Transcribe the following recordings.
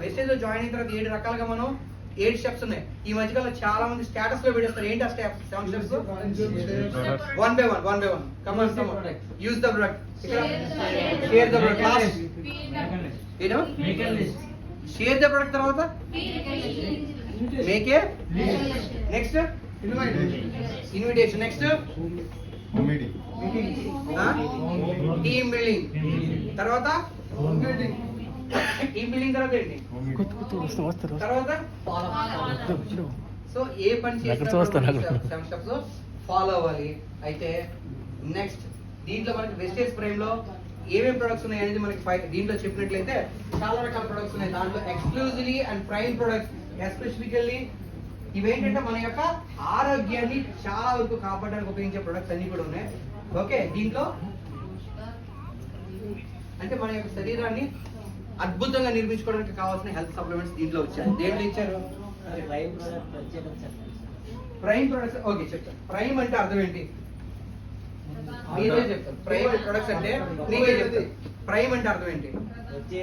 వెస్టేజ్లో join అయిన తర్వాత ఏడు రకాలుగా మనం ఏడు స్టెప్స్ ఉన్నాయి. ఈ మధ్యకాలంలో చాలా మంది స్టేటస్లో పెట్టేస్తారు ఏంటి ఆ steps seven steps one by one one by one come on come on use the product share the product last ఏదో షేర్ ద ప్రొడక్ట్ తర్వాత? మేకే next invitation next team building తర్వాత? టీమ్ బిల్డింగ్ తర్వాత ఏంటి తర్వాత సో ఏ పని చూస్తాను follow అవ్వాలి. అయితే నెక్స్ట్ దీంట్లో మనకి వెస్టేజ్ ప్రైమ్లో ఏమేమి ప్రొడక్ట్స్ ఉన్నాయి అనేది మనకి దీంట్లో చెప్పినట్లయితే చాలా రకాల ప్రొడక్ట్స్ ఉన్నాయి. దాంట్లో exclusively and prime products specifically ఇవేంటంటే మన యొక్క ఆరోగ్యాన్ని చాలా వరకు కాపాడడానికి ఉపయోగించే ప్రొడక్ట్స్ అన్ని కూడా ఉన్నాయి. ఓకే దీంట్లో అంటే మన యొక్క శరీరాన్ని అద్భుతంగా నిర్మించుకోవడానికి కావాల్సిన హెల్త్ సప్లిమెంట్స్ దీంట్లో వచ్చాయి. దేంట్లో ఇచ్చారు? ప్రైమ్ ప్రొడక్ట్స్ ఓకే చెప్తాను ప్రైమ్ అంటే అర్థం ఏంటి? మీరే చెప్తారు ప్రైమ్ ప్రొడక్ట్స్ అంటే చెప్తారు ప్రైమ్ అంటే అర్థం ఏంటి?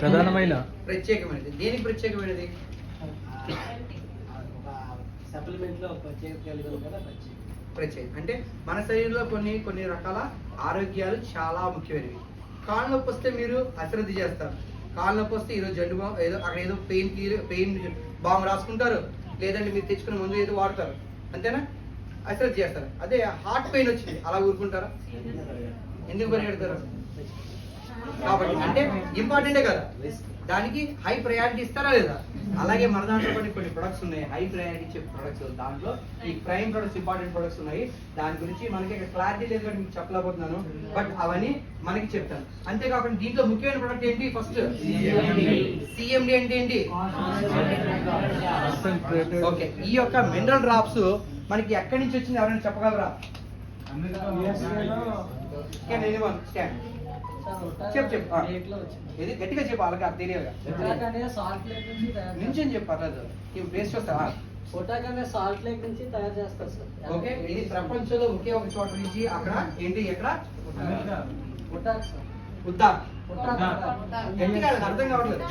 ప్రధానమైన. ప్రత్యేకమైనది. దేనికి ప్రత్యేకమైనది? సప్లిమెంట్లో ప్రత్యేకం. అంటే మన శరీరంలో కొన్ని కొన్ని రకాల ఆరోగ్యాలు చాలా ముఖ్యమైనవి. కాళ్ళ నొప్పి వస్తే మీరు అశ్రద్ధ చేస్తారు. కాళ్ళ నొప్పి వస్తే ఈరోజు జండు బామ్ ఏదో అక్కడ ఏదో పెయిన్ పెయిన్ బామ్ రాసుకుంటారు. లేదంటే మీరు తెచ్చుకున్న మందు ఏదో వాడతారు. అంతేనా? అశ్రద్ధ చేస్తారు. అదే హార్ట్ పెయిన్ వచ్చింది. అలా ఊరుకుంటారా? ఎందుకు పరిగెడతారు కాబట్టి అంటే ఇంపార్టెంటే కదా. దానికి హై ప్రయారిటీ ఇస్తారా లేదా? అలాగే మన దాంట్లో కొన్ని కొన్ని ప్రొడక్ట్స్ ఉన్నాయి. హై ప్రయారిటీ ఇచ్చే ప్రొడక్ట్స్ దాంట్లో. ఈ ప్రైమ్ ప్రొడక్ట్స్ ఇంపార్టెంట్ ప్రొడక్ట్స్ ఉన్నాయి. దాని గురించి మనకి ఇక్కడ క్లారిటీ లేదు కాబట్టి మీకు చెప్పలేకపోతున్నాను. బట్ అవన్నీ మనకి చెప్తాను. అంతేకాకుండా దీంట్లో ముఖ్యమైన ప్రొడక్ట్ ఏంటి ఫస్ట్ సిఎండి అంటే ఏంటి? ఓకే ఈ యొక్క మినరల్ డ్రాప్స్ మనకి ఎక్కడి నుంచి వచ్చింది ఎవరైనా చెప్పగలరా? చెప్పు, చెప్పు. ఇది గట్టిగా చెప్పు వాళ్ళకి అది నుంచి తయారు నించొని చెప్పు పర్లేదు. ఇవి పేస్ట్ వస్తావా పొటాక్ అనే సాల్ట్ లేక్ నుంచి తయారు చేస్తారు సార్. ఓకే ఇది ప్రపంచంలో ఒకే ఒక చోట నుంచి అక్కడ ఏంటి ఎక్కడ? పొటాక్ సార్ ఉద్దా. పొటాక్ గట్టిగా అర్థం కావట్లేదు.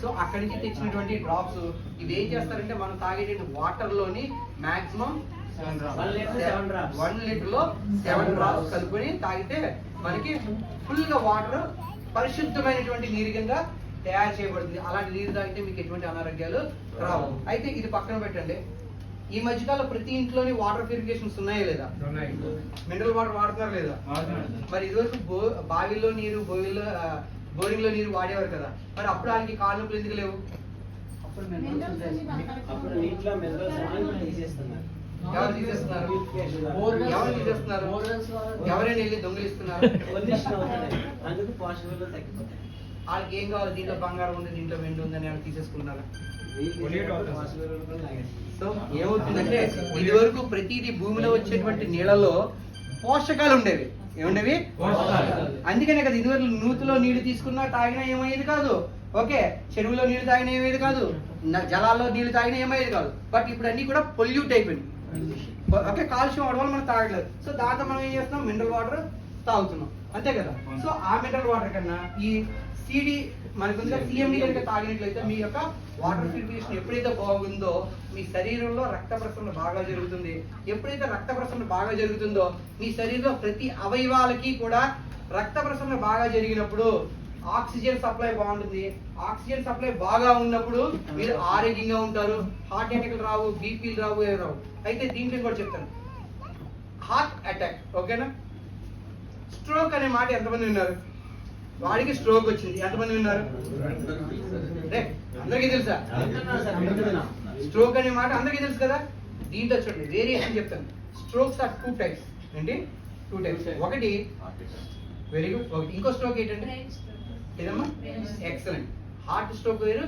సో అక్కడి నుంచి తెచ్చినటువంటి డ్రాప్స్ ఇవి ఏం చేస్తారంటే మనం తాగే వాటర్లోని మాక్సిమం. వన్ లీటర్లో సెవెన్ డ్రాప్స్ కలుపుకొని తాగితే మనకి ఫుల్గా వాటర్ పరిశుద్ధమైనటువంటి నీరు కింద తయారు చేయబడుతుంది. అలాంటి నీరు తాగితే మీకు ఎటువంటి అనారోగ్యాలు రావు. అయితే ఇది పక్కన పెట్టండి. ఈ మధ్యకాలంలో ప్రతి ఇంట్లోని వాటర్ ప్యూరిఫికేషన్స్ ఉన్నాయా లేదా? మినరల్ వాటర్ వాడుతున్నారు లేదా? మరి ఇదివరకు బో బావిలో నీరు బోయిలో బోరింగ్లో నీరు వాడేవారు కదా. మరి అప్పుడు వాళ్ళకి కాళ్ళు ఎందుకు లేవు? అప్పుడు నీటిలో మినరల్స్ తీసేస్తున్నారు. ఎవరు తీసేస్తున్నారు? ఎవరు ఎవరైనా వెళ్ళి దొంగిలిస్తున్నారు? అందుకు తగ్గిపోతాయి. వాళ్ళకి ఏం కావాలి? దీంట్లో బంగారం ఉంది దీంట్లో వెండి ఉంది అని తీసేసుకున్నారు. సో ఏమవుతుందంటే ఇది వరకు ప్రతిదీ భూమిలో వచ్చేటువంటి నీళ్ళలో పోషకాలు ఉండేవి. ఏముండేవి? అందుకనే కదా ఇదివరకు నూతిలో నీళ్ళు తీసుకున్నా తాగినా ఏమయ్యేది కాదు. ఓకే చెరువులో నీళ్ళు తాగినా ఏమయ్యేది కాదు. న- జలాల్లో నీళ్ళు తాగినా ఏమయ్యేది కాదు. బట్ ఇప్పుడు అన్ని కూడా పొల్యూట్ అయిపోయింది ఓకే కాలుష్యం అవడం వల్ల మనం తాగలేదు సో దాంతో మనం ఏం చేస్తున్నాం? మినరల్ వాటర్ తాగుతున్నాం. అంతే కదా? సో ఆ మినరల్ వాటర్ కన్నా ఈ సిడి మనకు సిఎండి కనుక తాగినట్లయితే మీ యొక్క వాటర్ ప్యూరిఫికేషన్ ఎప్పుడైతే బాగుందో మీ శరీరంలో రక్త ప్రసరణ బాగా జరుగుతుంది. ఎప్పుడైతే రక్త ప్రసరణ బాగా జరుగుతుందో మీ శరీరంలో ప్రతి అవయవాలకి కూడా రక్త ప్రసరణ బాగా జరిగినప్పుడు ఆక్సిజన్ సప్లై బాగుంటుంది. ఆక్సిజన్ సప్లై బాగా ఉన్నప్పుడు మీరు ఆరోగ్యంగా ఉంటారు. హార్ట్ అటాక్లు రావు బీపీలు రావు ఏవి రావు. అయితే దీంట్లో కూడా చెప్తాను. హార్ట్ అటాక్ ఓకేనా? స్ట్రోక్ అనే మాట ఎంతమంది విన్నారు? వాడికి స్ట్రోక్ వచ్చింది. ఎంతమంది విన్నారు? అందరికీ తెలుసా? స్ట్రోక్ అనే మాట అందరికీ తెలుసు కదా? దీంట్లో చూడండి వేరియేషన్ చెప్తాను. Strokes are two types. ఏంటి? Two types. ఒకటి వెరీ గుడ్. ఒకటి. ఇంకో స్ట్రోక్ ఏంటంటే? ఏదమ్మా? ఎక్సలెంట్ హార్ట్ స్ట్రోక్ వేరు?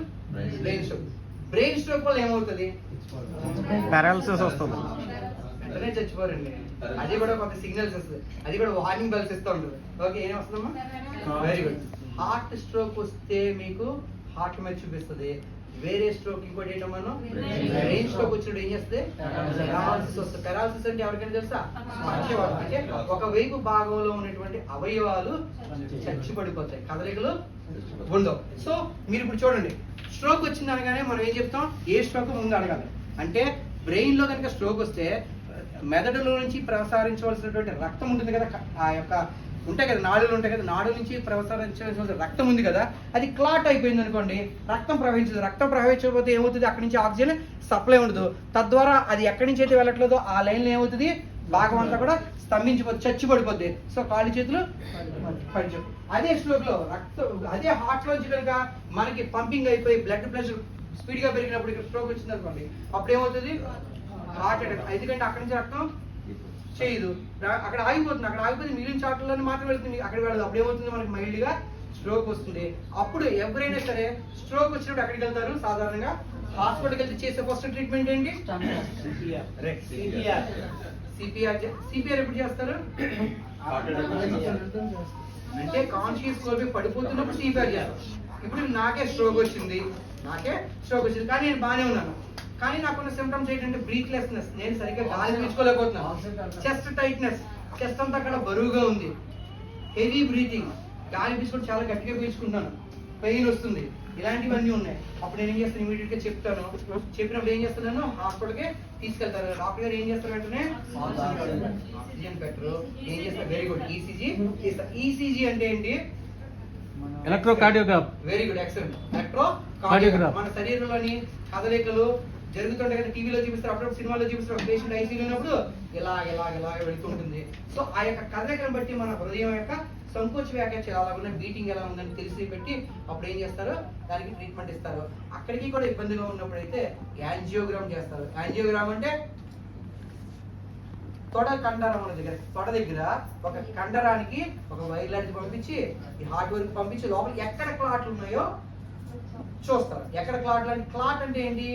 బ్రెయిన్ స్ట్రోక్ బ్రెయిన్ స్ట్రోక్ వల్ల ఏమవుతుంది? పారాలసిస్ వస్తుంది. వెంటనే చచ్చిపోరండి. అది కూడా కొంత సిగ్నల్స్ వస్తుంది. అది కూడా వార్నింగ్ బెల్స్ ఇస్తూ ఉంటుంది. ఓకే ఏం వస్తుందమ్మా? వెరీ గుడ్ హార్ట్ స్ట్రోక్ వస్తే మీకు హార్ట్ మీద చూపిస్తుంది. వేరే స్ట్రోక్ ఇంకోటి ఏంటో మనం. బ్రెయిన్ స్ట్రోక్ వచ్చినప్పుడు ఏం Paralysis. పెరాలసిస్ వస్తుంది. పెరాలసిస్ అంటే ఎవరికైనా తెలుసా? పక్షవాతం అంటే ఒకవైపు భాగంలో ఉన్నటువంటి అవయవాలు చచ్చి పడిపోతాయి కదలికలు ఉండవు. సో మీరు ఇప్పుడు చూడండి. స్ట్రోక్ వచ్చింది అనగానే మనం ఏం చెప్తాం? ఏ స్ట్రోక్ ముందు అడగాలి. అంటే బ్రెయిన్లో కనుక స్ట్రోక్ వస్తే మెదడులో నుంచి ప్రసారించవలసినటువంటి రక్తం ఉంటుంది కదా ఆ యొక్క ఉంటాయి కదా నాడులు ఉంటాయి కదా నాడు నుంచి ప్రసారించవలసిన రక్తం ఉంది కదా అది క్లాట్ అయిపోయింది అనుకోండి రక్తం ప్రవహించదు. రక్తం ప్రవహించకపోతే ఏమవుతుంది? అక్కడి నుంచి ఆక్సిజన్ సప్లై ఉండదు. తద్వారా అది ఎక్కడి నుంచి అయితే వెళ్ళట్లేదో ఆ లైన్లో ఏమవుతుంది? భాగం అంతా కూడా స్తంభించిపోతుంది చచ్చి పడిపోద్ది సో కాళ్ళు చేతులు పడిచు అదే స్ట్రోక్లో రక్తం అదే హార్ట్లో కనుక మనకి పంపింగ్ అయిపోయి బ్లడ్ ప్రెషర్ స్పీడ్గా పెరిగినప్పుడు ఇక్కడ స్ట్రోక్ వచ్చింది అనుకోండి అప్పుడు ఏమవుతుంది హార్ట్ అటాక్ ఎందుకంటే అక్కడి నుంచి రక్తం చేయదు. అక్కడ ఆగిపోతుంది. అక్కడ ఆగిపోతే మిగిలిన చాట్లలోనే మాత్రం వెళ్తుంది. అక్కడ వెళ్ళదు. అప్పుడు ఏమవుతుంది? మనకి మైల్డ్గా స్ట్రోక్ వస్తుంది. అప్పుడు ఎవరైనా సరే స్ట్రోక్ వచ్చినప్పుడు ఎక్కడికి వెళ్తారు? సాధారణంగా హాస్పిటల్కి వెళ్తే చేసే ఫస్ట్ ట్రీట్మెంట్ ఏంటి? సిపిఆర్ సిపిఆర్ సిపిఆర్ సిపిఆర్ ఎప్పుడు చేస్తారు? అంటే కాన్షియస్ కోల్పోయి పడిపోతున్నప్పుడు సిపిఆర్ చేస్తారు. ఇప్పుడు నాకే స్ట్రోక్ వచ్చింది. నాకే స్ట్రోక్ వచ్చింది. కానీ నేను బాగానే ఉన్నాను. కానీ నాకున్న సిమ్టమ్స్ ఏంటంటే బ్రీత్లెస్నెస్ నేను సరిగ్గా గాలి పీల్చుకోలేకపోతున్నాను చెస్ట్ టైట్నెస్ చెస్ట్ అంతా అక్కడ బరువుగా ఉంది. హెవీ బ్రీతింగ్ గాలి పీల్చుకొని చాలా గట్టిగా పీల్చుకుంటున్నాను. పెయిన్ వస్తుంది. ఇలాంటివన్నీ ఉన్నాయి. అప్పుడు నేను ఏం చేస్తాను? ఇమీడియట్గా చెప్తాను. చెప్పినప్పుడు ఏం చేస్తున్నాను? హాస్పిటల్కి తీసుకెళ్తారు. డాక్టర్ గారు ఏం చేస్తారు వెంటనే? ఆక్సిజన్ పెట్టరు ఏం చేస్తారు? వెరీ గుడ్ ఈసీజీ ఈసీజీ అంటే ఏంటి? Electrocardiograph very good excellent electro. మన శరీరంలోని కదలికలు జరుగుతుంటాయి కదా టీవీలో చూపిస్తారు అప్పుడప్పుడు సినిమాలో చూపిస్తారు పేషెంట్ ఐసీలో ఉన్నప్పుడు ఇలా ఇలా ఇలా వెళుతుంటుంది సో ఆ యొక్క కదలికను బట్టి మన హృదయం యొక్క సంకోచ వ్యాఖ్య ఎలా ఉన్న బీటింగ్ ఎలా ఉందని తెలిసి పెట్టి అప్పుడు ఏం చేస్తారు? దానికి ట్రీట్మెంట్ ఇస్తారు. అక్కడికి కూడా ఇబ్బందిగా ఉన్నప్పుడు అయితే యాంజియోగ్రామ్ చేస్తారు. యాంజియోగ్రామ్ అంటే తొడ కండరం ఉన్న దగ్గర తొడ దగ్గర ఒక కండరానికి ఒక వైర్ లాంటిది పంపించి ఈ హార్ట్ వరకు పంపించి లోపల ఎక్కడ క్లాట్లు ఉన్నాయో చూస్తారు. ఎక్కడ క్లాట్ అంటే క్లాట్ అంటే ఏంటి?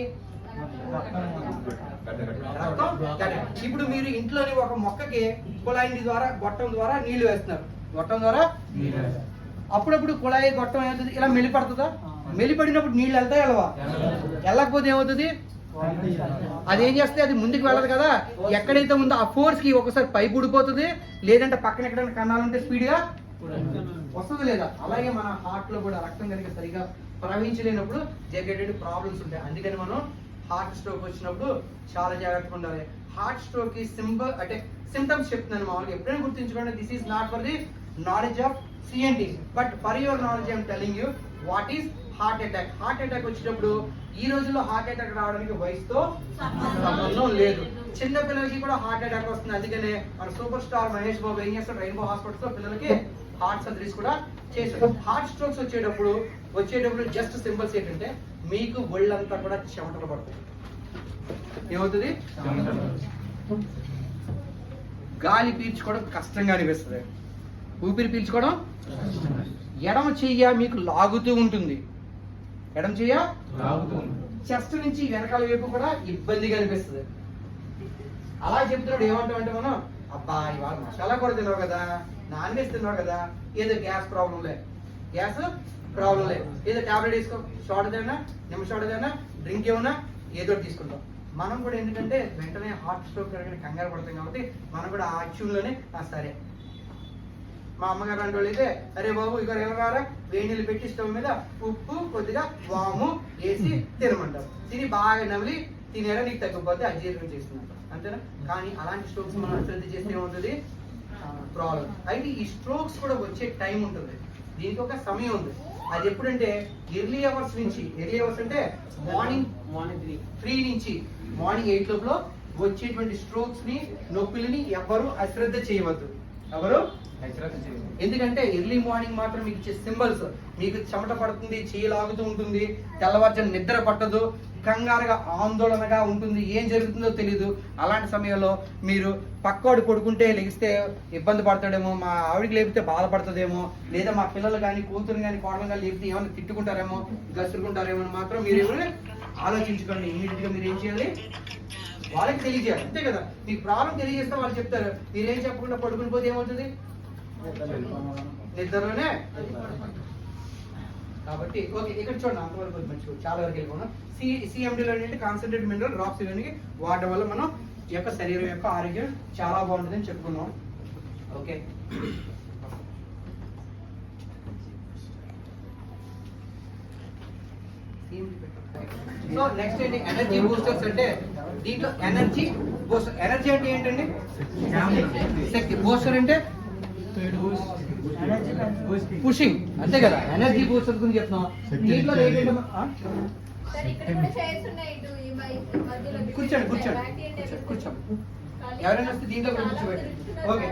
ఇప్పుడు మీరు ఇంట్లోని ఒక మొక్కకి కుళాయి ద్వారా గొట్టం ద్వారా నీళ్ళు వేస్తున్నారు. గొట్టం ద్వారా అప్పుడప్పుడు కుళాయి గొట్టం ఏమవుతుంది? ఇలా మెలిపడుతుందా? మెలిపడినప్పుడు నీళ్ళు వెళ్తాయి వెళ్ళవా వెళ్ళకపోతే ఏమవుతుంది? అదేం చేస్తే అది ముందుకు వెళ్ళదు కదా? ఎక్కడైతే ఉందో ఆ ఫోర్స్కి ఒకసారి పైపు ఊడిపోతుంది. లేదంటే పక్కన ఎక్కడైనా ఉంటే స్పీడ్గా వస్తుంది లేదా? అలాగే మన హార్ట్లో కూడా రక్తం కనుక సరిగా ప్రవహించలేనప్పుడు జరిగేటువంటి ప్రాబ్లమ్స్ ఉంటాయి. అందుకని మనం హార్ట్ స్ట్రోక్ వచ్చినప్పుడు చాలా జాగ్రత్తగా ఉండాలి. హార్ట్ స్ట్రోక్కి సింబల్ అంటే సిమ్టమ్స్ చెప్తున్నాను మామూలుగా. ఎప్పుడైనా గుర్తుంచుకోండి this is not for the knowledge of CNT but for your knowledge I'm telling you what is heart attack heart attack వచ్చినప్పుడు ఈ రోజుల్లో హార్ట్ అటాక్ రావడానికి వయసుతో సంబంధం లేదు. చిన్న పిల్లలకి కూడా హార్ట్ అటాక్ వస్తుంది. అందుకనే మన సూపర్ స్టార్ మహేష్ బాబు ఏం చేస్తాడు? రెయిన్బో హాస్పిటల్స్లో పిల్లలకి హార్ట్ సర్జరీస్ కూడా చేశాడు హార్ట్ స్ట్రోక్స్ వచ్చేటప్పుడు వచ్చేటప్పుడు జస్ట్ సింబల్స్ ఏంటంటే మీకు ఒళ్ళంతా కూడా చెమటలు పడతాయి. ఏమవుతుంది? గాలి పీల్చుకోవడం కష్టంగా అనిపిస్తుంది. ఊపిరి పీల్చుకోవడం ఎడమ చెయ్య మీకు లాగుతూ ఉంటుంది. ఎడమ చెయ్య చెస్ట్ నుంచి వెనకాల వైపు కూడా ఇబ్బందిగా అనిపిస్తుంది. అలా చెప్తున్నాడు ఏమంటాం అంటే మనం అబ్బా ఇవాళ మసాలా కూర తిన్నావు కదా నాన్ వెజ్ తిన్నావు కదా ఏదో గ్యాస్ ప్రాబ్లం లే. గ్యాస్ ప్రాబ్లం లేదు. ఏదో టాబ్లెట్ వేసుకో షార్ట్ ఏదైనా నిమ్మ షార్ట్ ఏదైనా డ్రింక్ ఏమన్నా ఏదో ఒకటి తీసుకుంటాం. మనం కూడా ఎందుకంటే వెంటనే హార్ట్ స్ట్రోక్ కలిగిన కంగారు పడతాం కాబట్టి మనం కూడా ఆ ట్యూన్లోనే సరే. మా అమ్మగారు అంటే అయితే అరే బాబు ఇక్కడ ఎవరారా వేడి నీళ్ళు పెట్టి స్టవ్ మీద ఉప్పు కొద్దిగా వాము వేసి తినమంటారు తిని బాగా నమిలి తినేలా నీకు తగ్గిపోతే అజీర్ణం చేస్తున్నారు అంతేనా? కానీ అలాంటి స్ట్రోక్స్ మనం అశ్రద్ధ చేస్తే ఉంటుంది ప్రాబ్లం అయితే ఈ స్ట్రోక్స్ కూడా వచ్చే టైం ఉంటుంది. దీనికి ఒక సమయం ఉంది. అది ఎప్పుడంటే ఎర్లీ అవర్స్ నుంచి ఎర్లీ అవర్స్ అంటే మార్నింగ్ మార్నింగ్ త్రీ త్రీ నుంచి మార్నింగ్ ఎయిట్ లోపల వచ్చేటువంటి స్ట్రోక్స్ని నొప్పులని ఎవరు అశ్రద్ధ చేయవద్దు. ఎవరు? ఎందుకంటే ఎర్లీ మార్నింగ్ మాత్రం మీకు ఇచ్చే సింబల్స్ మీకు చెమట పడుతుంది చేయి లాగుతూ ఉంటుంది తెల్లవారుజాము నిద్ర పట్టదు కంగారుగా ఆందోళనగా ఉంటుంది ఏం జరుగుతుందో తెలియదు అలాంటి సమయంలో మీరు పక్కోడు పడుకుంటే లెగిస్తే ఇబ్బంది పడతాడేమో మా ఆవిడకి లేపితే బాధపడుతుందేమో లేదా మా పిల్లలు కానీ కూతురు కానీ కోడలు కానీ లేపితే ఏమైనా తిట్టుకుంటారేమో గసురుకుంటారేమో అని మాత్రం మీరు ఆలోచించుకోండి. ఇమీడియట్గా మీరు ఏం చేయాలి? వాళ్ళకి తెలియజేయాలి. అంతే కదా? మీకు ప్రాబ్లం తెలియజేస్తే వాళ్ళు చెప్తారు మీరేం చెప్పకుండా పడుకుని పోతే ఏమవుతుంది? నిద్రలోనే కాబట్టి ఓకే ఇక్కడ చూడండి అంతవరకు మంచి చాలా వరకు వెళ్ళిపోయినా సి సిఎండిలో ఏంటంటే కాన్సన్ట్రేట్ మినరల్ డ్రాప్స్ ఇవన్నీ వాడడం వల్ల మనం యొక్క శరీరం యొక్క ఆరోగ్యం చాలా బాగుంటుందని చెప్పుకున్నాం. ఓకే? సో నెక్స్ట్ ఏంటి? ఎనర్జీ బూస్టర్స్ అంటే దీంట్లో ఎనర్జీ బూస్టర్ ఎనర్జీ అంటే ఏంటండి? శక్తి బూస్టర్ అంటే పుషింగ్ అంతే కదా? ఎనర్జీ బూస్టర్ గురించి చెప్తున్నాం. దీంట్లో కూర్చోండి కూర్చోండి. కూర్చోండి, ఎవరైనా వస్తే దీంట్లో కూడా కూర్చోబెట్టి. ఓకే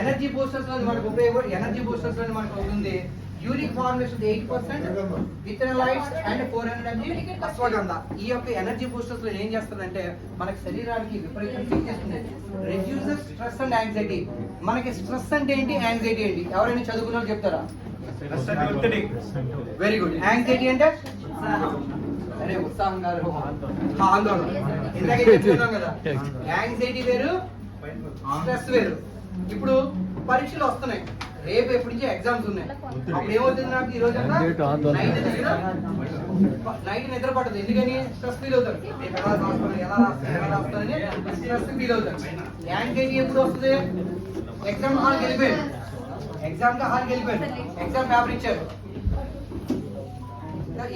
ఎనర్జీ బూస్టర్స్ మనకు ఉపయోగం ఎనర్జీ బూస్టర్స్ మనకు అవుతుంది. Uric formation eight percent withanolides and four hundred ashwagandha. ఈ యొక్క ఎనర్జీ బూస్టర్స్లో ఏం చేస్తుందంటే మనకి శరీరానికి విపరీతం చేస్తుంది రెడ్యూసెస్ స్ట్రెస్ అండ్ యాంగ్జైటీ మనకి స్ట్రెస్ అంటే ఏంటి? యాంగ్జైటీ ఏంటి ఎవరైనా చదువుకున్న చెప్తారా? వెరీ గుడ్ యాంగ్జైటీ అంటే? అరే ఉత్సాహం గారు ఆందోళన. ఇందాకే చెప్పుకున్నాం కదా. యాంగ్జైటీ వేరు స్ట్రెస్ వేరు. ఇప్పుడు పరీక్షలు వస్తున్నాయి. రేపు ఎప్పటి నుంచి ఎగ్జామ్స్ ఉన్నాయి అప్పుడు ఏమవుతుంది నాకు ఈ రోజు. నైట్ నిద్ర? పడదు ఎందుకని? స్ట్రెస్ ఫీల్ అవుతాడు. రేపు ఎలా రాస్తాను ఎలా రాస్తాను ఎలా రాస్తానని స్ట్రెస్ ఫీల్ అవుతాడు. యాంగ్జైటీ ఎప్పుడు వస్తుంది? ఎగ్జామ్ హాల్కి వెళ్ళిపోయాడు. ఎగ్జామ్గా హాల్కి వెళ్ళిపోయాడు. ఎగ్జామ్ పేపర్ ఇచ్చారు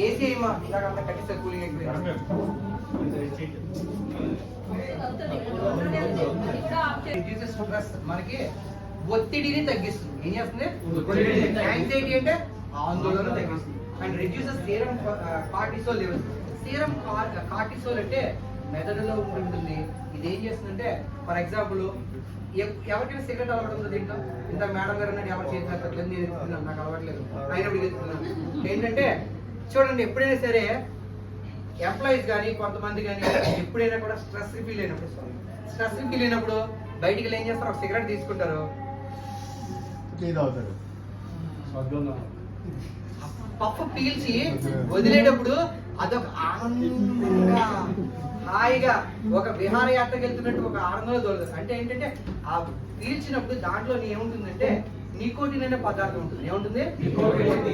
ఏసీ అయ్యమా ఇలాగ అంతా కట్టిస్తే కూలింగ్ stress. మనకి ఒత్తిడిని తగ్గిస్తుంది. ఏం చేస్తుంది? యాంగ్జైటీ అంటే ఆందోళన తగ్గిస్తుంది. And reduces serum cortisol levels serum cortisol అంటే మెదడులో ఉంటుంది ఇది ఏం చేస్తుందంటే ఫర్ ఎగ్జాంపుల్ ఎవరికైనా సిగరెట్ అలవాటు ఉందో దీంట్లో? ఇంత మేడం గారు అన్నట్టు ఎవరు చేసి నాకు నేను ఎత్తుకున్నాను నాకు అలవాట్లేదు అయినప్పుడు ఎత్తుకున్నాను ఏంటంటే చూడండి ఎప్పుడైనా సరే ఎంప్లాయీస్ కానీ కొంతమంది కానీ ఎప్పుడైనా కూడా స్ట్రెస్ ఫీల్ అయినప్పుడు స్ట్రెస్ ఫీల్ అయినప్పుడు బయటికి వెళ్ళి ఏం చేస్తారు? ఒక సిగరెట్ తీసుకుంటారు. పప్పు పీల్చి వదిలేటప్పుడు అదొక ఆనందంగా హాయిగా ఒక విహారయాత్రకు వెళ్తున్నట్టు ఒక ఆనందంలో దొరుకుతుంది అంటే ఏంటంటే ఆ పీల్చినప్పుడు దాంట్లో ఏముంటుందంటే నికోటిన్ అనే పదార్థం ఉంటుంది. ఏముంటుంది?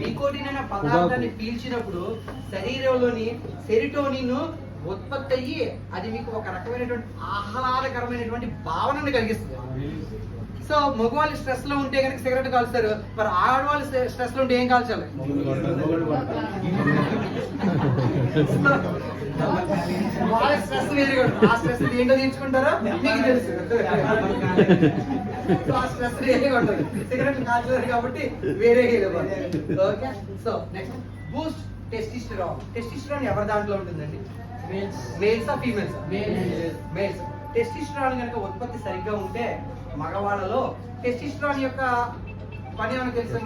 నికోటిన్ అనే పదార్థాన్ని పీల్చినప్పుడు శరీరంలోని సెరిటోనిన్ ఉత్పత్తి అయ్యి అది మీకు ఒక రకమైనటువంటి ఆహ్లాదకరమైనటువంటి భావనను కలిగిస్తుంది. సో మగవాళ్ళు స్ట్రెస్లో ఉంటే కనుక సిగరెట్ కాల్స్తారు. మరి ఆడవాళ్ళు స్ట్రెస్లో ఉంటే ఏం కాల్చాలి? వాళ్ళ స్ట్రెస్ వేరే కూడా. ఆ స్ట్రెస్ ఏంటో తీర్చుకుంటారో? మీకు తెలుసు. సో ఆ స్ట్రెస్ వేరే ఉంటుంది. సిగరెట్ కాల్చారు కాబట్టి వేరే okay? So next boost testosterone. Testosterone ఎవరి దాంట్లో ఉంటుందండి? మేల్స్ ఆ ఫీమేల్స్ మేల్స్ టెస్టిస్టరాన్ కనుక ఉత్పత్తి సరిగ్గా ఉంటే మగవాళ్ళలో టెస్టిస్టరాన్ యొక్క పని ఏమైనా తెలుసా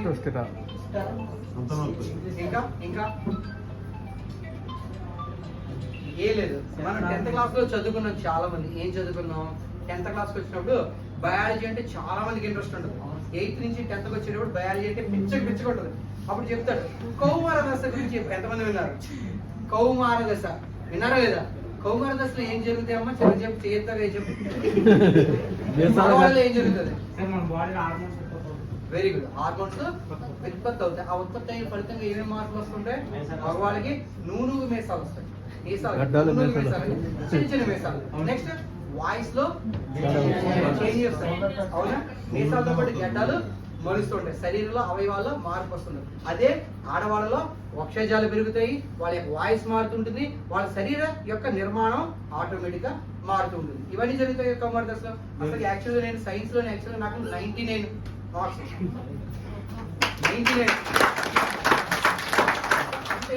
ఇంకా ఇంకా. ఏ లేదు. మనం టెన్త్ క్లాస్లో చదువుకున్నాం చాలా మంది ఏం చదువుకున్నాం? టెన్త్ క్లాస్కి వచ్చినప్పుడు బయాలజీ అంటే చాలా మందికి ఇంట్రెస్ట్ ఉంటుంది. ఎయిత్ నుంచి టెన్త్కి వచ్చేటప్పుడు బయాలజీ అంటే పిచ్చకి పిచ్చగా ఉంటుంది. అప్పుడు చెప్తాడు కౌమార దశ గురించి చెప్పు. ఎంతమంది విన్నారు? కౌమార దశ. విన్నారా లేదా? కౌమార దశలో ఏం జరుగుతాయి అమ్మా? చెప్పు చెప్పు చేయొద్దా చెప్పు. ఏం జరుగుతుంది? మన బాడీలో హార్మోన్స్ వెరీ గుడ్ హార్మోన్స్ ఉత్పత్తి అవుతాయి. ఆ ఉత్పత్తి అయిన ఫలితంగా ఏమేమి మార్పులు వస్తుంటాయి? మగవాళ్ళకి నూనూగు మేసాలు వస్తాయి. చిన్న చిన్న మేసాలు. నెక్స్ట్ వాయిస్లో చేంజ్ వస్తాయి అవునా? మీసాలతో పాటు గడ్డాలు మలుస్తుంటాయి. శరీరంలో అవయవాల్లో మార్పు వస్తుంది. అదే ఆడవాళ్ళలో వక్షజాలు పెరుగుతాయి వాళ్ళ యొక్క వాయిస్ మారుతుంటుంది వాళ్ళ శరీర యొక్క నిర్మాణం ఆటోమేటిక్గా మారుతూ ఉంటుంది ఇవన్నీ జరుగుతాయి కమర్ దశలో. అసలు యాక్చువల్గా నేను సైన్స్లో యాక్చువల్గా నాకు ninety nine marks ninety nine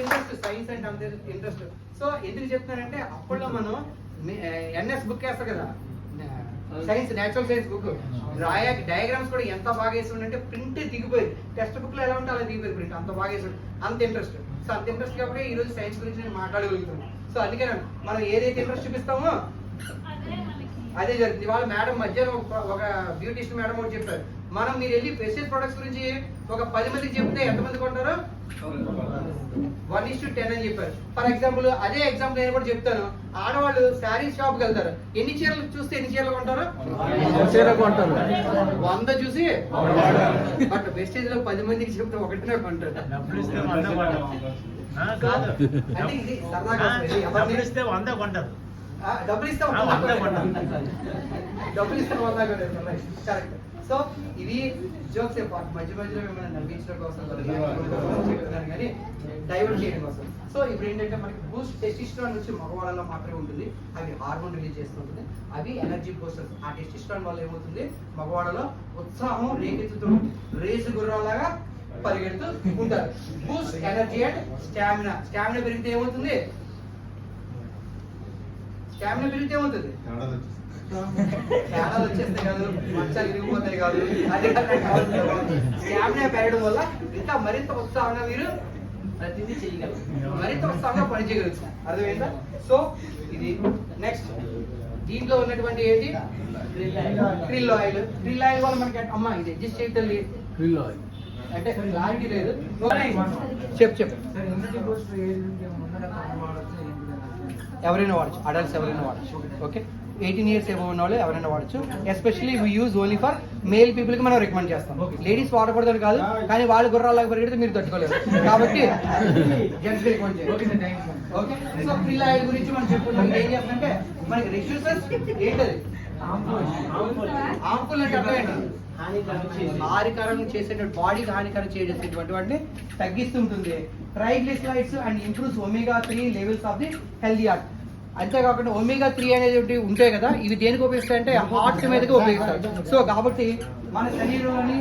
interest science అంటే అంత ఇంట్రెస్ట్ సో ఎందుకు చెప్తున్నానంటే అప్పట్లో మనం ఎన్ఎస్ బుక్ వేస్తారు కదా. సైన్స్ నేచురల్ సైన్స్ బుక్ రాయా డయాగ్రామ్స్ కూడా ఎంత బాగా వేసి ఉండంటే ప్రింట్ దిగిపోయింది. టెక్స్ట్ బుక్లో ఎలా ఉంటే అలా దిగిపోయింది ప్రింట్ అంత బాగా వేసి ఉంది. అంత ఇంట్రెస్ట్ సో అంత ఇంట్రెస్ట్ కాబట్టి ఈ రోజు సైన్స్ గురించి నేను మాట్లాడగలుగుతాను సో అందుకే మనం ఏదైతే ఇంట్రెస్ట్ చూపిస్తామో అదే జరుగుతుంది. వాళ్ళ మేడం మధ్యాహ్నం ఒక- బ్యూటిషియన్ మేడం ఒకటి చెప్పారు. మనం మీరు వెళ్ళి ప్రెషియస్ ప్రొడక్ట్స్ గురించి ఒక పది మందికి చెప్తే ఎంతమంది కొంటారో? వన్ ఇస్ టు టెన్ అని చెప్పారు. ఫర్ ఎగ్జాంపుల్ అదే ఎగ్జాంపుల్ నేను కూడా చెప్తాను. ఆడవాళ్ళు శారీ షాప్కి వెళ్తారు. ఎన్ని చీరలు చూస్తే ఎన్ని చీరలు కొంటారు? చీర కొంటారు? వంద చూసి? బట్ వెస్టేజ్లో పది మందికి చెప్తే ఒకటినే కొంటారు. డబ్బులు ఇస్తే వంద కొంటారు ఆ, కాదు అంటే ఇది సరదాగా కొంటారు. డబ్బులు ఇస్తే ఆ, వంద కొంటారు. డబ్బులు ఇస్తే వంద కొంటారు. కరెక్ట్ సో ఇది జోక్స్ మధ్య మధ్యలో మిమ్మల్ని నవ్వించడం కోసం కానీ డైవర్ట్ చేయడం కోసం. సో ఇప్పుడు ఏంటంటే మనకి బూస్ట్ టెస్టిస్ట్రాన్ వచ్చి మగవాళ్ళలో మాత్రమే ఉంటుంది. అవి హార్మోన్ రిలీజ్ చేస్తుంటుంది అవి ఎనర్జీ బూస్టర్స్ ఆ టెస్టిస్ట్రాన్ వల్ల ఏమవుతుంది? మగవాళ్ళలో ఉత్సాహం రేకెత్తుతూ రేసు గుర్రాలాగా పరిగెడుతూ ఉంటారు. Boost energy and stamina stamina పెరిగితే ఏమవుతుంది? స్టామినా పెరిగితే ఏమవుతుంది? తేడాలు వచ్చేస్తాయి. కాదు. మచ్చలు ఇరిగిపోతాయి కాదు. అది స్టామినా పెరగడం వల్ల ఇంకా మరింత ఉత్సాహంగా మీరు ప్రతిదీ చేయగలరు మరింత ఉత్సాహంగా పని చేయగలుగుతారు అర్థమైందా సో ఇది నెక్స్ట్ దీంట్లో ఉన్నటువంటి ఏంటి క్రిల్ ఆయిల్ క్రిల్ ఆయిల్ వల్ల మనకి అమ్మ ఇది అడ్జస్ట్ చేయటం అంటే క్లారిటీ లేదు చెప్పు చెప్పు ఎవరైనా వాడచ్చు అడల్ట్స్ ఎవరైనా వాడచ్చు ఓకే ఎయిటీన్ ఇయర్స్ ఏమో ఉన్న వాళ్ళు ఎవరైనా వాడచ్చు. Especially we use only for male పీపుల్కి మనం రికమెండ్ చేస్తాం. లేడీస్ వాడకూడదని కాదు కానీ వాళ్ళు గుర్రాలకు పరిగెడితే మీరు తట్టుకోలేరు. కాబట్టి జెంట్స్ రికమెండ్ చేయాలి ఓకే సో పిల్ల ఆయిల్ గురించి మనం చెప్పుకుంటాం ఏం మనకి ఏంటది? అంటే అర్థం హానికరం చేసి బాడీకి హానికరం చేసేటువంటి వాటిని తగ్గిస్తుంటుంది. Triglycerides and improves omega three levels of the healthy heart అంతేకాకుండా ఒమేగా త్రీ అనేది ఉంటాయి కదా ఇవి దేనికి ఉపయోగిస్తాయంటే హార్ట్ మీదకి ఉపయోగిస్తారు. సో కాబట్టి మన శరీరంలోని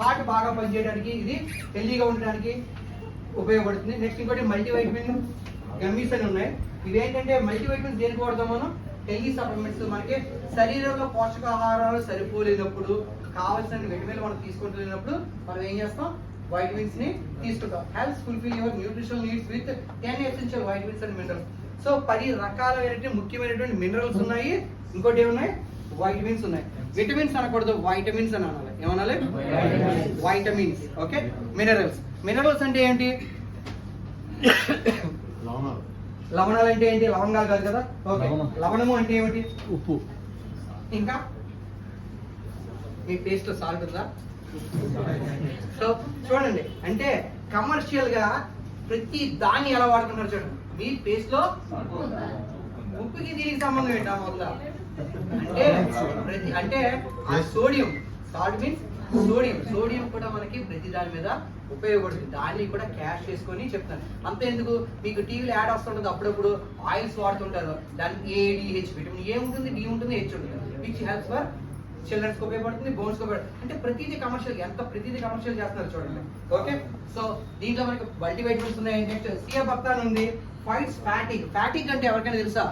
హార్ట్ బాగా పనిచేయడానికి ఇది హెల్దీగా ఉండడానికి ఉపయోగపడుతుంది. నెక్స్ట్ ఇంకోటి మల్టీవైటమిన్ గమ్మీస్ అని ఉన్నాయి. ఇవేంటంటే మల్టీవైటమిన్స్ దేనికి వాడతాం మనం? హెల్దీ సప్లిమెంట్స్ మనకి శరీరంలో పోషకాహారాలు సరిపోలేనప్పుడు కావాల్సిన విటమిన్లు మనం తీసుకుంటున్నప్పుడు మనం ఏం చేస్తాం? వైటమిన్స్ని తీసుకుంటాం. Health fulfil your nutritional needs with ten essential vitamins and minerals so పది రకాలైనటువంటి ముఖ్యమైనటువంటి మినరల్స్ ఉన్నాయి. ఇంకోటి ఏమున్నాయి? వైటమిన్స్ ఉన్నాయి. విటమిన్స్ అనకూడదు వైటమిన్స్ అని అనాలి. ఏమనాలి? వైటమిన్స్ ఓకే మినరల్స్ మినరల్స్ అంటే ఏంటి? లవణాలు అంటే ఏంటి? లవంగాలు కాదు కదా? ఓకే లవణం. లవణము అంటే ఏమిటి? ఉప్పు. ఇంకా? మీ టేస్ట్ సాల్ట్ ఉందా? సో చూడండి. అంటే కమర్షియల్గా ప్రతి దాన్ని ఎలా వాడుతున్నారు చూడండి. మీ పేస్ట్లో ఉప్పుకి దీనికి సంబంధం ఏంటా? మొదల? అంటే ప్రతి అంటే ఆ sodium salt means sodium sodium కూడా మనకి ప్రతి దాని మీద ఉపయోగపడుతుంది. దాన్ని కూడా క్యాష్ చేసుకొని చెప్తాను. అంతే ఎందుకు? మీకు టీవీలో యాడ్ వస్తుంటుంది అప్పుడప్పుడు ఆయిల్స్ వాడుతుంటారు. దానికి ఏడిహెచ్ విటమిన్ ఏ ఉంటుంది డి ఉంటుంది హెచ్ ఉంటుంది. విచ్ హెల్ప్స్ ఫర్ చిల్డ్రన్స్కి ఉపయోగపడుతుంది బోన్స్ ఉపయోగపడుతుంది. అంటే ప్రతిదీ కమర్షియల్ ఎంత ప్రతిదీ కమర్షియల్ చేస్తున్నారు చూడండి. ఓకే సో దీంట్లో మనకి మల్టీ వైటమిన్స్ ఉన్నాయి. నెక్స్ట్ సియా బక్తాన్ ఉంది. ఫైట్స్ ఫ్యాటిక్ ఫ్యాటిక్ అంటే ఎవరికైనా తెలుసా?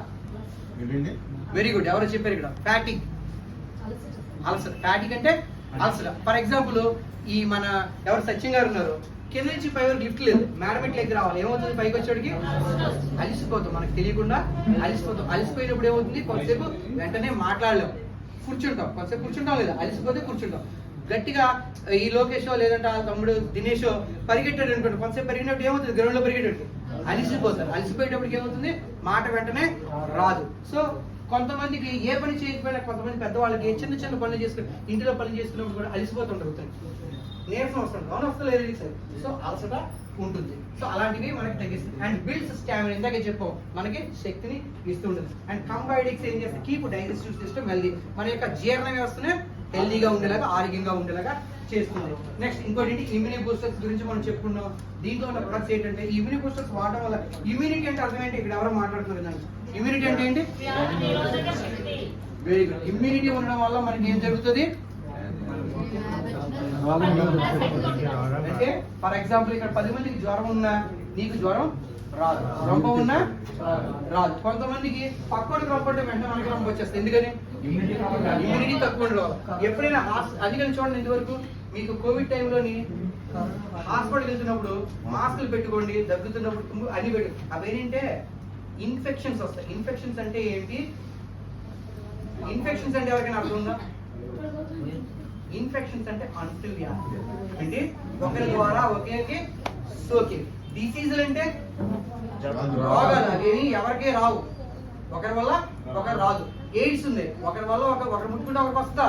వెరీ గుడ్ ఎవరు చెప్పారు ఇక్కడ? ఫ్యాటిక్ అల్సర్ ఫ్యాటిక్ అంటే అల్సర్ ఫర్ ఎగ్జాంపుల్ ఈ మన ఎవరు సచిన్ గారు ఉన్నారు? కింద నుంచి పై వరకు లిఫ్ట్ లేదు. మేడం ఇట్లా ఎగ్గి రావాలి. ఏమవుతుంది? పైకి వచ్చేటికి అలిసిపోతాం. మనకు తెలియకుండా అలిసిపోతాం. అలిసిపోయినప్పుడు ఏమవుతుంది? కొంతసేపు వెంటనే మాట్లాడలేం. కూర్చుంటాం. కొంతసేపు కూర్చుంటాం లేదా? అలిసిపోతే కూర్చుంటాం. గట్టిగా ఈ లోకేషో లేదంటే ఆ తమ్ముడు దినేషో పరిగెట్టాడు అనుకోండి. కొంతసేపు పరిగెట్టినప్పుడు ఏమవుతుంది? గ్రౌండ్లో పరిగెట్టాడు. అలిసిపోతారు. అలిసిపోయేటప్పటికి ఏమవుతుంది? మాట వెంటనే రాదు. సో కొంతమందికి ఏ పని చేయకపోయినా కొంతమంది పెద్దవాళ్ళకి చిన్న చిన్న పనులు చేసుకుని ఇంటిలో పనులు చేసుకున్నప్పుడు కూడా అలిసిపోతుంటారు నీరసం వస్తుంది. అవును వస్తలేదు సార్ సో అలసట ఉంటుంది. సో అలాంటివి మనకి తగ్గిస్తుంది. అండ్ బిల్డ్స్ స్టామినా ఇందాక చెప్పాం మనకి శక్తిని ఇస్తుంటుంది అండ్ కంబైడిక్స్ ఏం చేస్తే కీప్ డైజెస్టివ్ సిస్టమ్ హెల్దీ మన యొక్క జీర్ణ వ్యవస్థనే హెల్దీగా ఉండేలాగా ఆరోగ్యంగా ఉండేలాగా చేస్తుంది నెక్స్ట్ ఇంకోటి ఇమ్యూనిటీ బూస్టర్స్ గురించి మనం చెప్పుకున్నాం. దీంట్లో ఉన్న ప్రొడక్ట్స్ ఏంటంటే ఇమ్యూనిటీ బూస్టర్స్ వాడడం వల్ల ఇమ్యూనిటీ అంటే అర్థం ఏంటి? ఇక్కడ ఎవరో మాట్లాడుతున్నారు దాన్ని ఇమ్యూనిటీ అంటే ఏంటి? వెరీ గుడ్ ఇమ్యూనిటీ ఉండడం వల్ల మనకి ఏం జరుగుతుంది? అంటే ఫర్ ఎగ్జాంపుల్ ఇక్కడ పది మందికి జ్వరం ఉన్నా నీకు జ్వరం రాదు. రొంప ఉన్నా రాదు. కొంతమందికి పక్కోడికి రొంపంటే వెంటనే మనకి రొంప వచ్చేస్తుంది. ఎందుకని? ఇమ్యూనిటీ తక్కువ ఎప్పుడైనా అది కానీ చూడండి ఇంతవరకు. మీకు కోవిడ్ టైంలోని హాస్పిటల్ వెళ్తున్నప్పుడు మాస్కులు పెట్టుకోండి దగ్గుతున్నప్పుడు అన్ని పెట్టు అవేంటంటే ఇన్ఫెక్షన్స్ వస్తాయి. ఇన్ఫెక్షన్స్ అంటే ఏంటి? ఇన్ఫెక్షన్స్ అంటే ఎవరికైనా అర్థం ఉందా? ఇన్ఫెక్షన్స్ అంటే అంటు వ్యాధి అంటే ఒకరి ద్వారా ఒకేకి సోకింగ్ డిసీజులు అంటే రోగాలు. అవేమి ఎవరికే రావు. ఒకరి వల్ల ఒకరు రాదు. ఎయిడ్స్ ఉంది. ఒకరి వల్ల ఒక ఒకరు ముట్టుకుంటే ఒకరికి వస్తా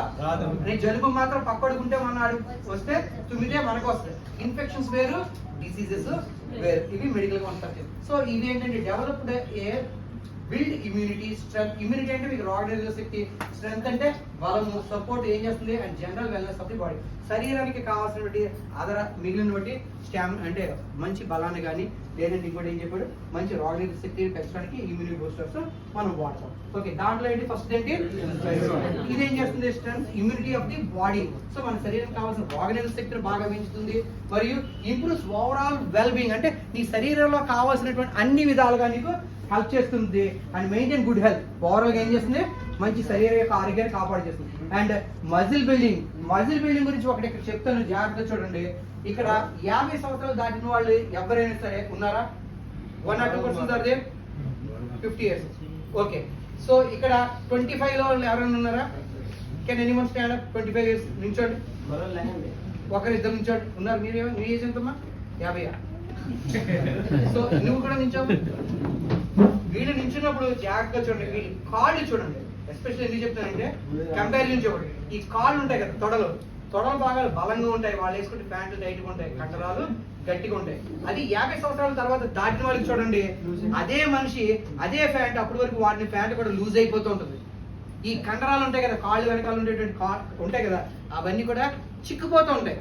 నేను జలుబు మాత్రం పక్కడుకుంటే మన వస్తే తుమ్మితే మనకు వస్తాయి ఇన్ఫెక్షన్స్ వేరు డిసీజెస్ వేరు. ఇవి మెడికల్ కాన్సెప్ట్ సో ఇవి ఏంటంటే developed a build immunity strength immunity అంటే మీకు నిరోధక శక్తి. స్ట్రెంత్ అంటే బలము సపోర్ట్ ఏం చేస్తుంది? And general wellness of the body శరీరానికి కావాల్సినటువంటి ఆధార మిగిలిన బట్టి స్టామినా అంటే మంచి బలాన్ని కానీ లేదంటే ఇంకోటి ఏం చెప్పాడు? మంచి నిరోధక శక్తిని పెంచడానికి ఇమ్యూనిటీ బూస్టర్స్ మనం వాడతాం. ఓకే దాంట్లో ఏంటి? ఫస్ట్ ఏంటి? ఇదేం చేస్తుంది strength immunity of the body so మన శరీరం కావాల్సిన రోగ నిరోధక శక్తిని బాగా పెంచుతుంది. మరియు ఇంప్రూవ్స్ ఓవరాల్ వెల్ బీయింగ్ అంటే నీ శరీరంలో కావాల్సినటువంటి అన్ని విధాలుగా నీకు హెల్ప్ చేస్తుంది అండ్ మెయింటైన్ గుడ్ హెల్త్ ఓవరాల్గా ఏం చేస్తుంది? మంచి శరీరం యొక్క ఆరోగ్యాన్ని కాపాడు చేస్తుంది. And muscle building muscle building గురించి ఒకటి ఇక్కడ చెప్తాను. జాగ్రత్తగా చూడండి. ఇక్కడ యాభై సంవత్సరాలు దాటిన వాళ్ళు ఎవరైనా సరే ఉన్నారా? One or two percent are there fifty years okay so ఇక్కడ ట్వంటీ ఫైవ్లో వాళ్ళు ఎవరైనా ఉన్నారా? Can anyone stand up twenty five years నించోండి. మరో ఒకరు ఇద్దరు నించోండి. ఉన్నారు. మీరు మీ ఏజ్ ఎంతమ్మా? యాభై సో నువ్వు కూడా నించావు వీళ్ళు నించున్నప్పుడు జాగ్రత్తగా చూడండి. వీళ్ళు కాళ్ళు చూడండి. ఎస్పెషల్లీ ఎందుకు చెప్తానంటే కంపారిజన్ చూడండి. ఈ కాళ్ళు ఉంటాయి కదా తొడలు. తొడల భాగాలు బలంగా ఉంటాయి వాళ్ళు వేసుకుంటే ప్యాంట్లు టైట్గా ఉంటాయి కండరాలు గట్టిగా ఉంటాయి. అది యాభై సంవత్సరాల తర్వాత దాటిన వాళ్ళకి చూడండి అదే మనిషి అదే ప్యాంట్ అప్పటి వరకు వాడిని ప్యాంట్ కూడా లూజ్ అయిపోతూ ఉంటుంది. ఈ కండరాలు ఉంటాయి కదా కాళ్ళు వెనకాల ఉండేటువంటి కా- ఉంటాయి కదా అవన్నీ కూడా చిక్కుపోతూ ఉంటాయి.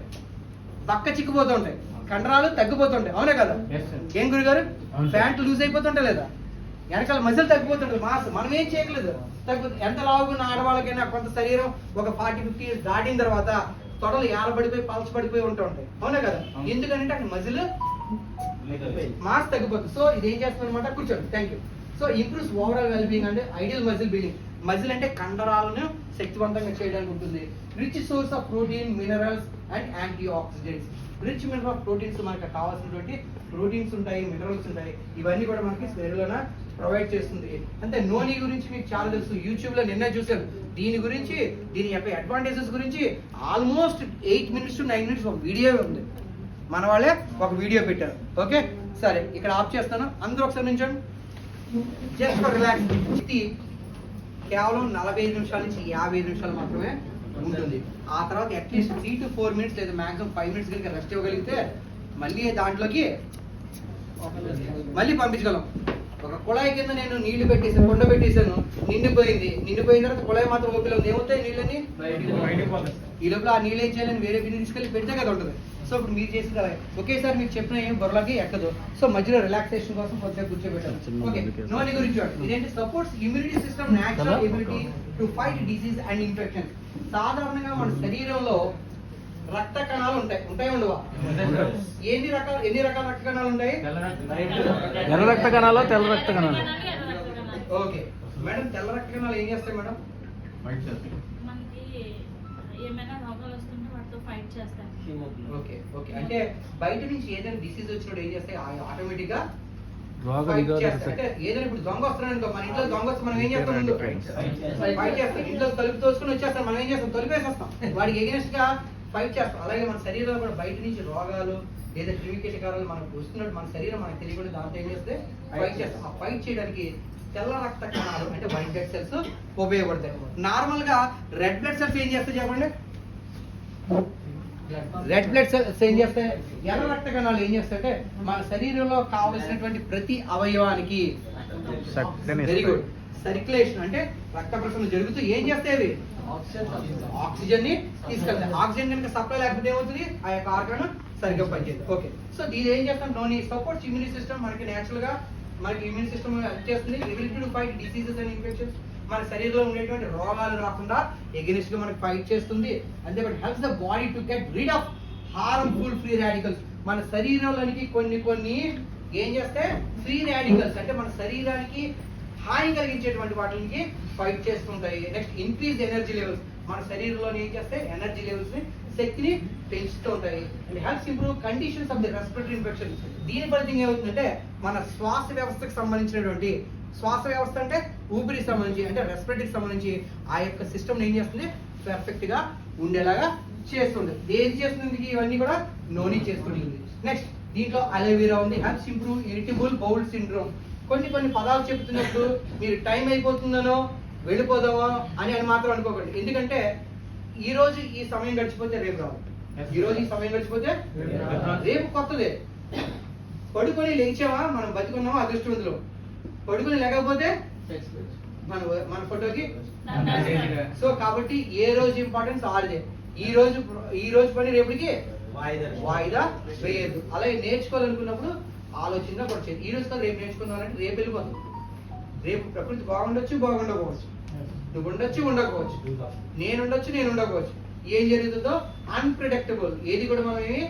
పక్క చిక్కుపోతూ ఉంటాయి. కండరాలు తగ్గిపోతుంటాయి అవునా కదా. ఏం గురుగారు. ప్యాంట్ లూజ్ అయిపోతుంటాయి లేదా? వెనకాల మజిల్ తగ్గిపోతుంటుంది. మాస్ మనం ఏం చేయట్లేదు. తగ్గు ఎంత లావుకున్న ఆడవాళ్ళకైనా కొంత శరీరం ఒక ఫార్టీ ఫిఫ్టీ ఇయర్స్ దాటిన తర్వాత తొడలు ఏలబడిపోయి పలచబడిపోయి ఉంటూ ఉంటాయి అవునా కదా. ఎందుకంటే అక్కడ మజిల్ మాస్ తగ్గిపోతుంది. సో ఇది ఏం చేస్తుంది అనమాట కూర్చోండి. Thank you so improves overall well being అంటే ఐడియల్ మజిల్ బిల్డింగ్ మజిల్ అంటే కండరాలను శక్తివంతంగా చేయడానికి ఉంటుంది. Rich source of protein minerals and antioxidants rich mineral of proteins మనకు కావాల్సినటువంటి ప్రోటీన్స్ ఉంటాయి మినరల్స్ ఉంటాయి. ఇవన్నీ కూడా మనకి శరీరంలోన ప్రొవైడ్ చేస్తుంది. అంటే నోని గురించి మీకు చాలా తెలుసు. యూట్యూబ్లో నిన్న చూశాను దీని గురించి దీని యొక్క అడ్వాంటేజెస్ గురించి almost eight minutes to nine minutes ఒక వీడియో ఉంది. మన వాళ్ళే ఒక వీడియో పెట్టారు. ఓకే సరే ఇక్కడ ఆఫ్ చేస్తాను. అందరూ ఒకసారి నుంచండి జస్ట్ ఫర్ రిలాక్స్ ఇది కేవలం నలభై ఐదు నిమిషాల నుంచి యాభై ఐదు నిమిషాలు మాత్రమే ఉంటుంది. ఆ తర్వాత at least three to four minutes లేదా మాక్సిమం ఫైవ్ మినిట్స్ కనుక రెస్ట్ ఇవ్వగలిగితే మళ్ళీ దాంట్లోకి మళ్ళీ పంపించగలం. ఒక కుళాయి కింద నేను నీళ్ళు పెట్టేసాను కొండ పెట్టేశాను. నిండిపోయింది. నిండిపోయిన తర్వాత కుళాయి మాత్రం ఓపిలో ఏమవుతాయి నీళ్ళని ఈ లోపల ఆ నీళ్ళు ఏం చేయాలని వేరే బిల్లు తీసుకెళ్ళి పెడితే కదా ఉంటుంది. సో ఇప్పుడు మీరు చేసిన కదా ఒకేసారి మీకు చెప్పిన ఏం బొరలకి ఎక్కదు. సో మధ్యలో రిలాక్సేషన్ కోసం కొద్దిగా కూర్చోబెట్టాను ఓకే. నోని గురించి. ఇదేంటి? Supports immunity system natural ability to fight disease and infection సాధారణంగా మన శరీరంలో రక్త కణాలు ఉంటాయి. ఉంటాయి ఉండవా? ఎన్ని రకాల ఎన్ని రకాల రక్త కణాలు ఉంటాయి? ఎర్ర రక్త కణాలు తెల్ల రక్త కణాలు. ఓకే. మేడం తెల్ల రక్త కణాలు ఏం చేస్తాయి మేడం? మనకి ఏమైనా రోగాలు వస్తుంటే వాటితో ఫైట్ ఓకే ఓకే. అంటే బయట నుంచి ఏదైనా డిసీజ్ వచ్చినప్పుడు ఏం చేస్తాయి? ఆటోమేటిక్గా ఫైట్ చేస్తాయి. ఏదైనా ఇప్పుడు దొంగ వస్తున్నాడు అనుకో మన ఇంట్లో దొంగ వస్తే మనం ఏం చేస్తాం ముందు? ఫైట్ చేస్తాం. ఇంట్లో తలుపు తోసుకుని వచ్చేస్తాం. మనం ఏం చేస్తాం? తొలిపేసేస్తాం. వాడికి ఎగనెస్ట్గా ఫైట్ చేస్తాం. అలాగే మన శరీరంలో కూడా బయట నుంచి రోగాలు లేదా క్రిమికీటకాలు మనకు వస్తున్నట్టు మన శరీరం మనకు తెలియకుండా దాంతో ఏం చేస్తే ఫైట్ చేస్తాం. ఆ ఫైట్ చేయడానికి తెల్ల రక్త కణాలు అంటే వైట్ బ్లడ్ సెల్స్ ఉపయోగపడతాయి. నార్మల్గా రెడ్ బ్లడ్ సెల్స్ ఏం చేస్తాయి చెప్పండి? రెడ్ బ్లడ్ సెల్స్ ఏం చేస్తాయి? ఎర్ర రక్త కణాలు ఏం చేస్తాయంటే మన శరీరంలో కావలసినటువంటి ప్రతి అవయవానికి వెరీ. గుడ్ సర్క్యులేషన్ అంటే రక్త ప్రసరణ జరుగుతూ ఏం చేస్తాయి అవి? ఆక్సిజన్ని తీసుకెళ్తాయి ఆక్సిజన్ కనుక సప్లై లేకపోతే ఏమవుతుంది? ఆ యొక్క ఆర్గాన్ సరిగ్గా పనిచేయదు. ఓకే సో దీని ఏం చేస్తాం? నోని సపోర్ట్స్ ఇమ్యూని సిస్టమ్ మనకి నేచురల్గా మనకి ఇమ్యూన్ సిస్టమ్ హెల్ప్ చేస్తుంది. Ability to fight diseases and infections మన శరీరంలో ఉండేటువంటి రోగాలు రాకుండా ఎగనిస్ట్గా మనకి ఫైట్ చేస్తుంది. అంతే but helps the body to get rid of harmful free radicals మన శరీరంలోనికి కొన్ని కొన్ని ఏం చేస్తే ఫ్రీ రాడికల్స్ అంటే మన శరీరానికి హాని కలిగించేటువంటి వాటికి ఫైట్ చేస్తుంటాయి. నెక్స్ట్ ఇంక్రీజ్ ఎనర్జీ లెవెల్స్ మన శరీరంలో ఏం చేస్తే ఎనర్జీ లెవెల్స్ని శక్తిని పెంచుతూ ఉంటాయి and helps improve conditions of the respiratory infection దీని ఫలితంగా ఏమవుతుందంటే మన శ్వాస వ్యవస్థకు సంబంధించినటువంటి శ్వాస వ్యవస్థ అంటే ఊపిరికి సంబంధించి అంటే రెస్పిరేటరీకి సంబంధించి ఆ యొక్క సిస్టమ్ ఏం చేస్తుంది? పర్ఫెక్ట్గా ఉండేలాగా చేస్తుంది. ఏం చేస్తుంది? ఇవన్నీ కూడా నోని చేస్తుంది. నెక్స్ట్ దీంట్లో అలోవెరా ఉంది. Helps improve irritable bowel syndrome కొన్ని కొన్ని పదాలు చెప్తున్నప్పుడు మీరు టైం అయిపోతుందనో వెళ్ళిపోదామో అని అని మాత్రం అనుకోకండి. ఎందుకంటే ఈ రోజు ఈ సమయం గడిచిపోతే రేపు రావు. ఈ రోజు ఈ సమయం గడిచిపోతే రేపు కొత్తదే. పడుకొని లేచావా మనం బతికున్నామా? అదృష్టవంతులు పడుకొని లేకపోతే మన మన ఫోటోకి సో కాబట్టి ఏ రోజు ఇంపార్టెన్స్ ఆరుదే. ఈ రోజు ఈ రోజు పని రేపటికి వాయిదా వేయద్దు. అలాగే నేర్చుకోవాలనుకున్నప్పుడు ఆలోచన కూడా ఈ రోజు కాదు రేపు నేర్చుకుందామంటే రేపు వెళ్ళిపోతుంది రేపు ప్రకృతి బాగుండొచ్చు బాగుండకపోవచ్చు. నువ్వు ఉండొచ్చు ఉండకపోవచ్చు. నేను ఉండొచ్చు నేను ఉండకపోవచ్చు ఏం జరుగుతుందో అన్ప్రిడిక్టబుల్ ఏది కూడా మనం ఏమి